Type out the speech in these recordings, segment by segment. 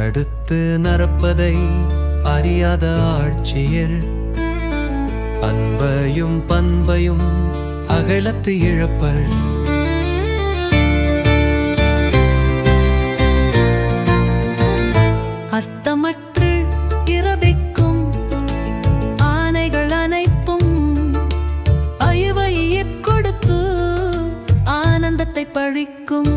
அடுத்து நடப்பதை அறியாத ஆட்சியர். அன்பையும் பண்பையும் அகலத்து இழப்பர். அர்த்தமற்று இரபிக்கும் ஆணைகள் அனைப்பும் அயவையை கொடுத்து ஆனந்தத்தை பழிக்கும்.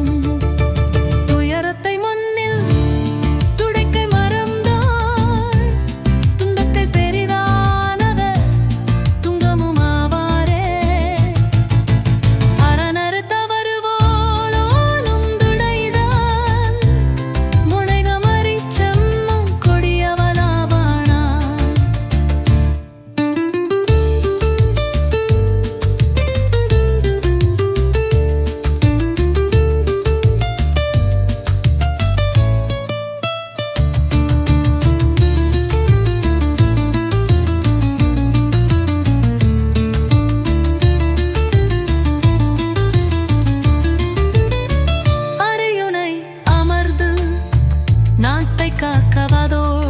y Cacabador.